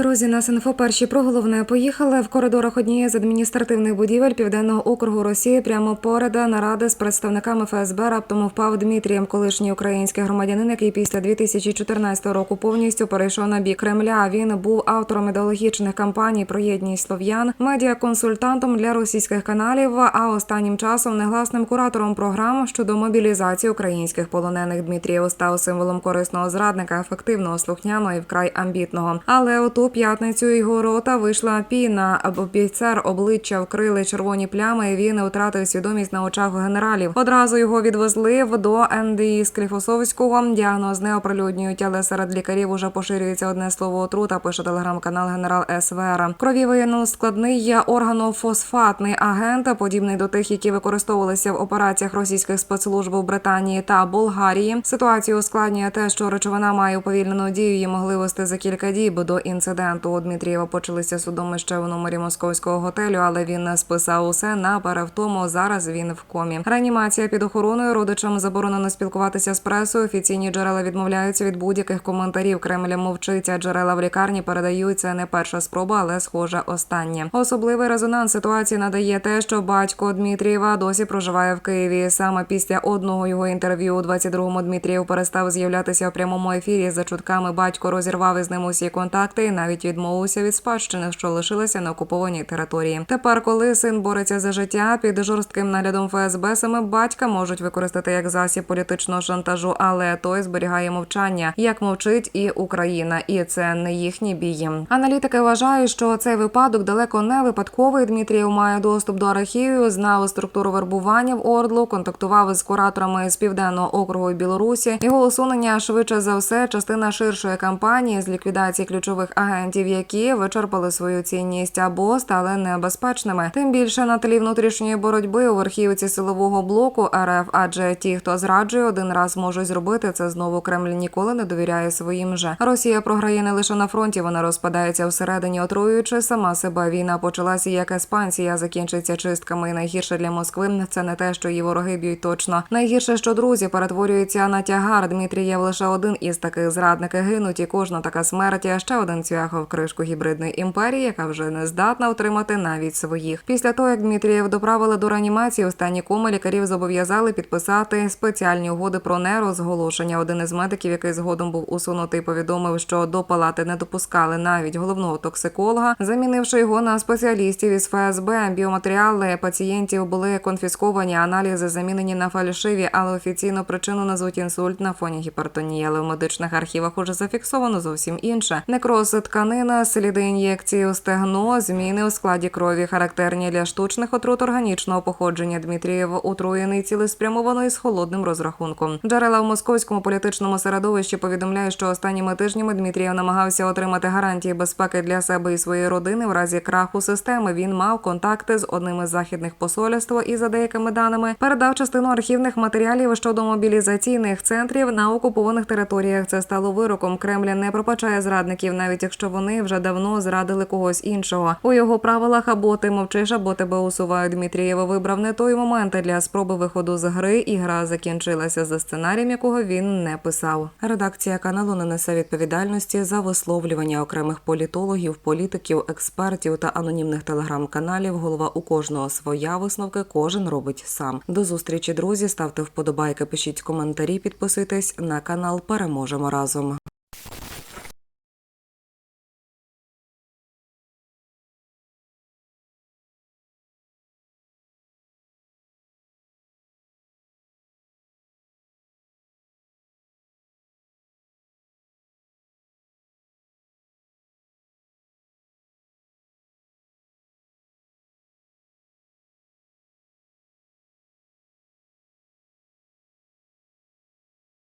Друзі, нас інфо перші про головне поїхали в коридорах однієї з адміністративних будівель південного округу Росії. Прямо поряд наради з представниками ФСБ раптом впав Дмитрієм, колишній український громадянин, який після 2014 року повністю перейшов на бік Кремля. Він був автором ідеологічних кампаній про єдність слов'ян, медіаконсультантом для російських каналів. А останнім часом негласним куратором програм щодо мобілізації українських полонених Дмитрієв став символом корисного зрадника, ефективного, слухняного і вкрай амбітного. Але у ту п'ятницю його рота вийшла піна. Обіцяр обличчя вкрили червоні плями. і Він втратив свідомість на очах генералів. Одразу його відвезли в до НДІ Скліфосовського. Діагноз не оприлюднюють, але серед лікарів уже поширюється одне слово отрута. Пише телеграм-канал генерал СВР. Крові виявлено складний органофосфатний агент, подібний до тих, які використовувалися в операціях російських спецслужб у Британії та Болгарії. Ситуацію ускладнює те, що речовина має уповільнену дію. Її могли вести за кілька діб до інциденту. У Дмитрієва почалися судоми ще в номері московського готелю, але він списав усе на перевтому. Зараз він в комі. Реанімація під охороною родичам заборонено спілкуватися з пресою. Офіційні джерела відмовляються від будь-яких коментарів. Кремля мовчиться. Джерела в лікарні передають це не перша спроба, але схоже останнє. Особливий резонанс ситуації надає те, що батько Дмитрієва досі проживає в Києві. Саме після одного його інтерв'ю у 22-му Дмитрієв перестав з'являтися в прямому ефірі. За чутками батько розірвав із ним усі контакти і навіть відмовився від спадщини, що лишилася на окупованій території. Тепер, коли син бореться за життя під жорстким наглядом ФСБ, саме батька можуть використати як засіб політичного шантажу, але той зберігає мовчання, як мовчить і Україна, і це не їхні бії. Аналітики вважають, що цей випадок далеко не випадковий. Дмитрієв має доступ до архівів, знав структуру вербування в Ордлу, контактував із кураторами з південного округу Білорусі. Його усунення швидше за все частина ширшої кампанії з ліквідації ключових агентів, які вичерпали свою цінність або стали небезпечними. Тим більше на тлі внутрішньої боротьби у верхівці силового блоку РФ, адже ті, хто зраджує, один раз можуть зробити це знову. Кремль ніколи не довіряє своїм же. Росія програє не лише на фронті, вона розпадається всередині, отруюючи сама себе. Війна почалася як еспансія, закінчиться чистками. І найгірше для Москви це не те, що її вороги б'ють точно. Найгірше, що друзі перетворюються на тягар. Дмитрієв лише один із таких зрадники гинуть, і кожна така смерть ще один цвях в кришку гібридної імперії, яка вже не здатна утримати навіть своїх. Після того, як Дмитрієв доправили до реанімації, останні коми лікарів зобов'язали підписати спеціальні угоди про нерозголошення. Один із медиків, який згодом був усунутий, повідомив, що до палати не допускали навіть головного токсиколога, замінивши його на спеціалістів із ФСБ. Біоматеріали пацієнтів були конфісковані, аналізи замінені на фальшиві, але офіційну причину назвуть інсульт на фоні гіпертонії. Але в медичних архівах уже зафіксовано зовсім інше. Некроз тканина, сліди ін'єкції у стегно, зміни у складі крові, характерні для штучних отрут органічного походження. Дмитрієв отруєний цілеспрямовано і з холодним розрахунком. Джерела в московському політичному середовищі повідомляють, що останніми тижнями Дмитрієв намагався отримати гарантії безпеки для себе і своєї родини. В разі краху системи він мав контакти з одним із західних посольств і за деякими даними передав частину архівних матеріалів щодо мобілізаційних центрів на окупованих територіях. Це стало вироком. Кремля не пропачає зрадників, навіть якщо вони вже давно зрадили когось іншого. У його правилах або ти мовчиш, або тебе усувають. Дмитрієв вибрав не той момент для спроби виходу з гри, і гра закінчилася за сценарієм, якого він не писав. Редакція каналу не несе відповідальності за висловлювання окремих політологів, політиків, експертів та анонімних телеграм-каналів. Голова у кожного своя висновки, кожен робить сам. До зустрічі, друзі. Ставте вподобайки, пишіть коментарі, підписуйтесь на канал. Переможемо разом.